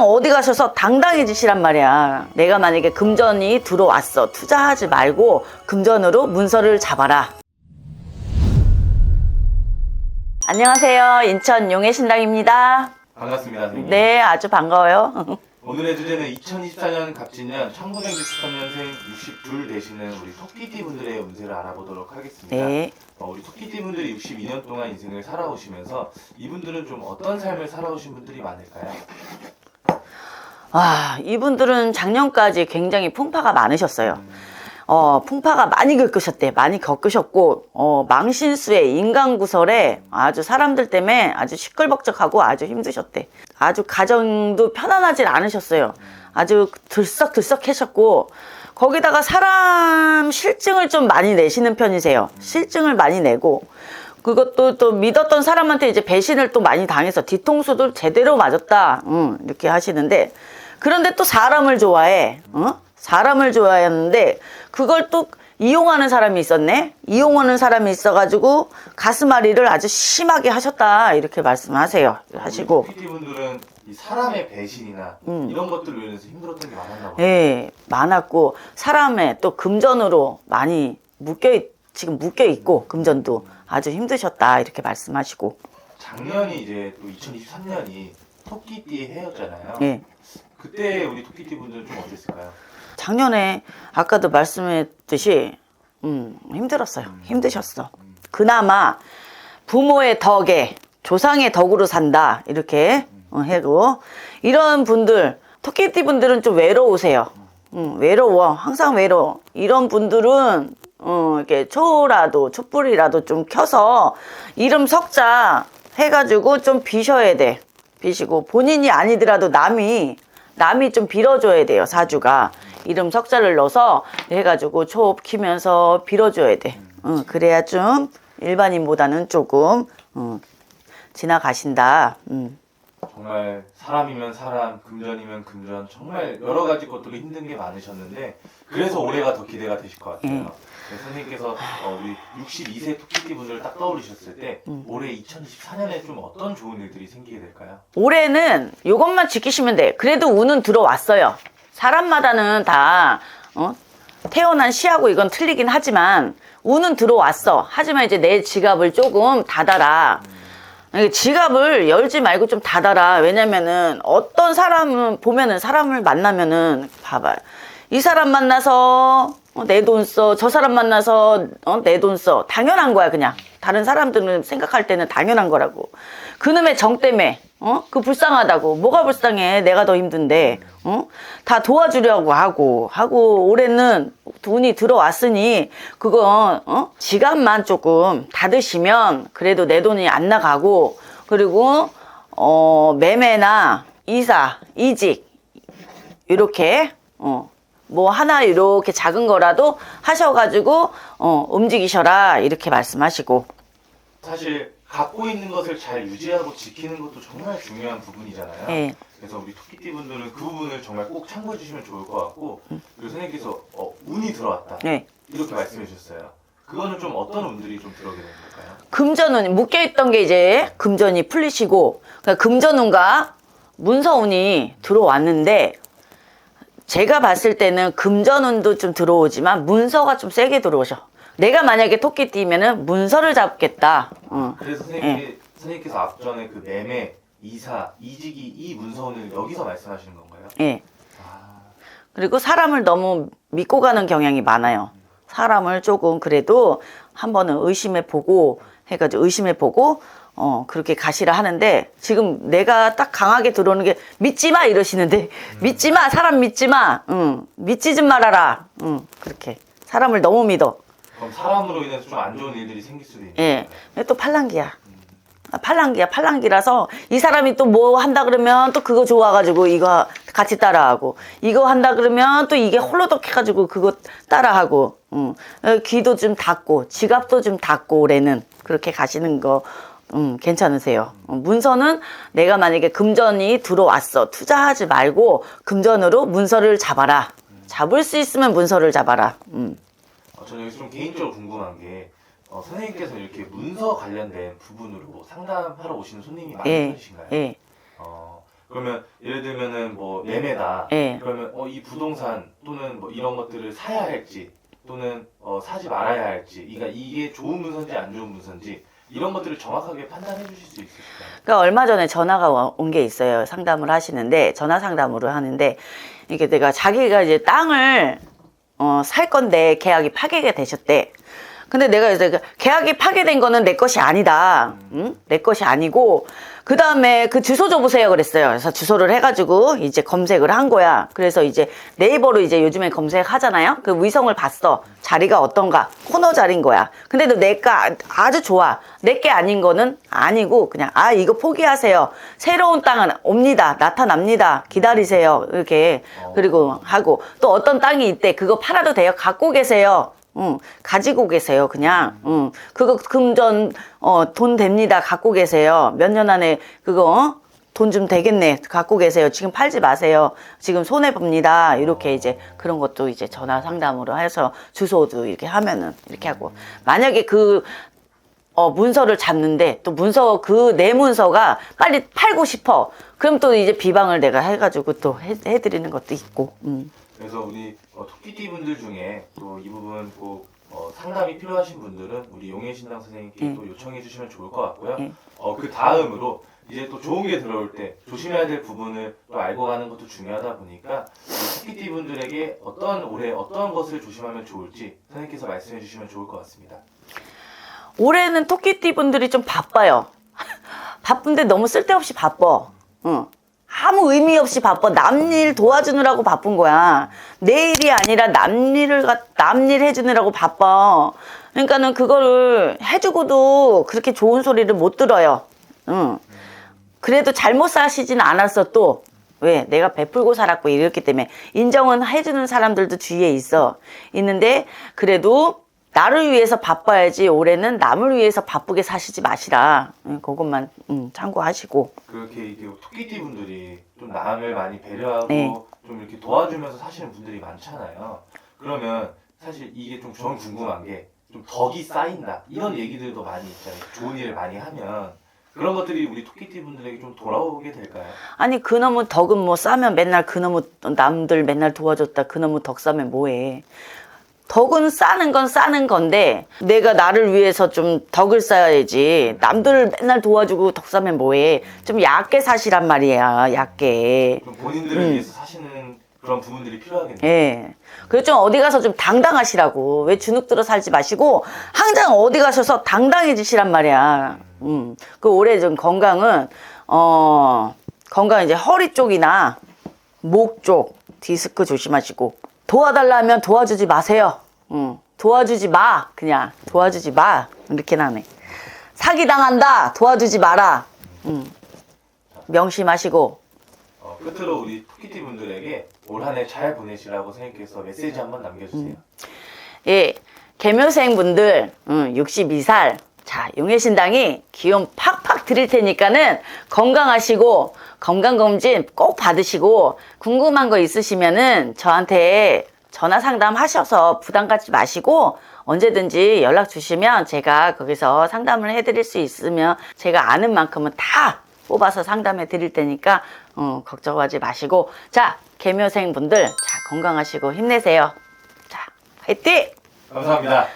그냥 어디 가셔서 당당해지시란 말이야. 내가 만약에 금전이 들어왔어. 투자하지 말고 금전으로 문서를 잡아라. 안녕하세요. 인천 용해 신당입니다. 반갑습니다, 선생님. 네, 아주 반가워요. 오늘의 주제는 2024년 갑진년 1963년생 62 되시는 우리 토끼띠 분들의 운세를 알아보도록 하겠습니다. 네. 어, 우리 토끼띠 분들이 62년 동안 인생을 살아오시면서 이분들은 좀 어떤 삶을 살아오신 분들이 많을까요? 와, 이분들은 작년까지 굉장히 풍파가 많으셨어요. 어, 풍파가 많이 겪으셨대. 많이 겪으셨고, 어, 망신수에 인간구설에 아주 사람들 때문에 아주 시끌벅적하고 아주 힘드셨대. 아주 가정도 편안하진 않으셨어요. 아주 들썩들썩 하셨고, 거기다가 사람 실증을 좀 많이 내시는 편이세요. 실증을 많이 내고, 그것도 또 믿었던 사람한테 이제 배신을 또 많이 당해서 뒤통수도 제대로 맞았다. 응, 이렇게 하시는데, 그런데 또 사람을 좋아해. 어? 사람을 좋아했는데 그걸 또 이용하는 사람이 있었네. 이용하는 사람이 있어가지고 가슴앓이를 아주 심하게 하셨다 이렇게 말씀하세요. 하시고 토끼띠 분들은 이 사람의 배신이나 음. 이런 것들로 인해서 힘들었던 게 많았나 봐요. 예 많았고 사람의 또 금전으로 많이 묶여 있- 지금 묶여 있고 금전도 아주 힘드셨다 이렇게 말씀하시고 작년이 이제 또 2023년이 토끼띠의 해였잖아요. 예. 그때 우리 토끼띠 분들은 좀 어땠을까요? 작년에 아까도 말씀했듯이 음, 힘들었어요. 힘드셨어. 그나마 부모의 덕에 조상의 덕으로 산다 이렇게 어, 해도 이런 분들 토끼띠 분들은 좀 외로우세요. 음, 외로워 항상 외로워. 이런 분들은 어, 이렇게 초라도 촛불이라도 좀 켜서 이름 석자 해가지고 좀 비셔야 돼. 비시고 본인이 아니더라도 남이 남이 좀 빌어줘야 돼요 사주가 이름 석자를 넣어서 해가지고 초 키면서 빌어줘야 돼. 어, 그래야 좀 일반인보다는 조금 어, 지나가신다. 음. 정말 사람이면 사람, 금전이면 금전, 정말 여러 가지 것들로 힘든 게 많으셨는데 그래서 올해가 더 기대가 되실 것 같아요. 음. 네, 선생님께서 어, 우리 62세 토끼띠 분들을 딱 떠올리셨을 때 음. 올해 2024년에 좀 어떤 좋은 일들이 생기게 될까요? 올해는 이것만 지키시면 돼. 그래도 운은 들어왔어요. 사람마다는 다 어? 태어난 시하고 이건 틀리긴 하지만 운은 들어왔어. 하지만 이제 내 지갑을 조금 닫아라. 이 지갑을 열지 말고 좀 닫아라. 왜냐면은 어떤 사람은 보면은 사람을 만나면은 봐봐요. 이 사람 만나서 내돈 써. 저 사람 만나서 내돈 써. 당연한 거야 그냥. 다른 사람들은 생각할 때는 당연한 거라고. 그놈의 정 때문에 어? 그 불쌍하다고. 뭐가 불쌍해? 내가 더 힘든데. 어? 다 도와주려고 하고 하고 올해는 돈이 들어왔으니 그거 어? 지갑만 조금 닫으시면 그래도 내 돈이 안 나가고 그리고 어 매매나 이사 이직 이렇게 어 뭐 하나 이렇게 작은 거라도 하셔가지고 어 움직이셔라 이렇게 말씀하시고 사실 갖고 있는 것을 잘 유지하고 지키는 것도 정말 중요한 부분이잖아요. 예. 그래서 우리 토끼띠 분들은 그 부분을 정말 꼭 참고해 주시면 좋을 것 같고 음. 그리고 선생님께서 어, 운이 들어왔다 네. 이렇게 말씀해 주셨어요. 그거는 좀 어떤 운들이 좀 들어오게 되는 걸까요? 금전운 묶여있던 게 이제 금전이 풀리시고 그러니까 금전운과 문서운이 들어왔는데 제가 봤을 때는 금전운도 좀 들어오지만 문서가 좀 세게 들어오셔. 내가 만약에 토끼띠면은 문서를 잡겠다. 어. 그래서 선생님께, 선생님께서 앞전에 그 매매, 이사, 이직이 이 문서운을 여기서 말씀하시는 건가요? 예. 아, 그리고 사람을 너무 믿고 가는 경향이 많아요. 사람을 조금 그래도 한 번은 의심해 보고 해가지고 의심해 보고 어 그렇게 가시라 하는데 지금 내가 딱 강하게 들어오는 게 믿지 마 이러시는데 믿지 마 사람 믿지 마, 응 믿지 좀 말아라, 응 그렇게 사람을 너무 믿어. 그럼 사람으로 인해서 좀 안 좋은 일들이 생길 수도 있는 예? 근데 또 팔랑기야. 아, 팔랑기야, 팔랑기라서 이 사람이 또 뭐 한다 그러면 또 그거 좋아가지고 이거 같이 따라하고 이거 한다 그러면 또 이게 홀로독 해가지고 그거 따라하고 음, 어, 귀도 좀 닫고 지갑도 좀 닫고 올해는 그렇게 가시는 거 음, 괜찮으세요. 어, 문서는 내가 만약에 금전이 들어왔어. 투자하지 말고 금전으로 문서를 잡아라. 잡을 수 있으면 문서를 잡아라. 음. 어, 저는 여기서 좀 개인적으로 궁금한 게 어, 선생님께서 이렇게 문서 관련된 부분으로 상담하러 오시는 손님이 많은 예, 편이신가요? 예. 어, 그러면 예를 들면은 뭐 매매다. 예. 그러면 어, 이 부동산 또는 뭐 이런 것들을 사야 할지 또는 어, 사지 말아야 할지 그러니까 이게 좋은 문서인지 안 좋은 문서인지 이런 것들을 정확하게 판단해 주실 수 있으실까요? 그러니까 얼마 전에 전화가 온 게 있어요. 상담을 하시는데 전화 상담으로 하는데 이게 내가 자기가 이제 땅을 어, 살 건데 계약이 파기가 되셨대. 근데 내가 이제 그 계약이 파기된 거는 내 것이 아니다. 응? 내 것이 아니고 그 다음에 그 주소 줘보세요 그랬어요. 그래서 주소를 해가지고 이제 검색을 한 거야. 그래서 이제 네이버로 이제 요즘에 검색하잖아요. 그 위성을 봤어. 자리가 어떤가 코너 자리인 거야. 근데 도 내가 아주 좋아. 내게 아닌 거는 아니고 그냥 아 이거 포기하세요. 새로운 땅은 옵니다. 나타납니다. 기다리세요. 이렇게 그리고 하고 또 어떤 땅이 있대. 그거 팔아도 돼요. 갖고 계세요. 응, 가지고 계세요, 그냥. 응, 그거 금전, 어, 돈 됩니다. 갖고 계세요. 몇 년 안에 그거, 돈좀 되겠네. 갖고 계세요. 지금 팔지 마세요. 지금 손해봅니다. 이렇게 이제 그런 것도 이제 전화 상담으로 해서 주소도 이렇게 하면은 이렇게 하고. 만약에 그, 어, 문서를 잡는데 또 문서 그 내 문서가 빨리 팔고 싶어. 그럼 또 이제 비방을 내가 해가지고 또 해, 해드리는 것도 있고. 음. 그래서 우리 어, 토끼띠 분들 중에 또 이 부분 꼭 어, 상담이 필요하신 분들은 우리 용해 신당 선생님께 예. 또 요청해 주시면 좋을 것 같고요. 예. 어, 그 다음으로 이제 또 좋은 게 들어올 때 조심해야 될 부분을 또 알고 가는 것도 중요하다 보니까 토끼띠 분들에게 어떤 올해 어떤 것을 조심하면 좋을지 선생님께서 말씀해 주시면 좋을 것 같습니다. 올해는 토끼띠 분들이 좀 바빠요. 바쁜데 너무 쓸데없이 바빠. 응. 아무 의미 없이 바빠. 남일 도와주느라고 바쁜 거야. 내 일이 아니라 남일을, 갖- 남일 해주느라고 바빠. 그러니까는 그거를 해주고도 그렇게 좋은 소리를 못 들어요. 응. 그래도 잘못 사시진 않았어, 또. 왜? 내가 베풀고 살았고 이랬기 때문에 인정은 해주는 사람들도 주위에 있어. 있는데, 그래도 나를 위해서 바빠야지 올해는 남을 위해서 바쁘게 사시지 마시라. 응, 그것만 음, 참고하시고. 그렇게 이게 토끼띠 분들이 좀 남을 많이 배려하고 네. 좀 이렇게 도와주면서 사시는 분들이 많잖아요. 그러면 사실 이게 좀 저는 궁금한 게 좀 덕이 쌓인다 이런 얘기들도 많이 있잖아요. 좋은 일을 많이 하면 그런 것들이 우리 토끼띠 분들에게 좀 돌아오게 될까요? 아니, 그놈의 덕은 뭐 싸면 맨날 그놈의 남들 맨날 도와줬다. 그놈의 덕 싸면 뭐해. 덕은 싸는 건 싸는 건데 내가 나를 위해서 좀 덕을 쌓아야지 남들을 맨날 도와주고 덕 싸면 뭐해 좀 얕게 사시란 말이야 얕게 좀 본인들을 위해서 사시는 그런 부분들이 필요하겠네요. 음. 예. 그래서 좀 어디 가서 좀 당당하시라고. 왜 주눅 들어 살지 마시고, 항상 어디 가셔서 당당해지시란 말이야. 음. 그 올해 좀 건강은, 어, 건강 이제 허리 쪽이나 목 쪽, 디스크 조심하시고, 도와달라면 도와주지 마세요. 음. 도와주지 마. 그냥. 도와주지 마. 이렇게 나네. 사기 당한다. 도와주지 마라. 음. 명심하시고, 어, 끝으로 우리 토끼띠 분들에게 올 한 해 잘 보내시라고 선생님께서 메시지 한번 남겨주세요. 예, 개묘생 분들, 음, 62살. 자, 용해신당이 기운 팍팍 드릴 테니까는 건강하시고, 건강검진 꼭 받으시고, 궁금한 거 있으시면은 저한테 전화 상담 하셔서 부담 갖지 마시고, 언제든지 연락 주시면 제가 거기서 상담을 해드릴 수 있으면 제가 아는 만큼은 다 뽑아서 상담해 드릴 테니까, 어, 걱정하지 마시고, 자, 개묘생 분들, 자, 건강하시고 힘내세요. 자, 화이팅! 감사합니다.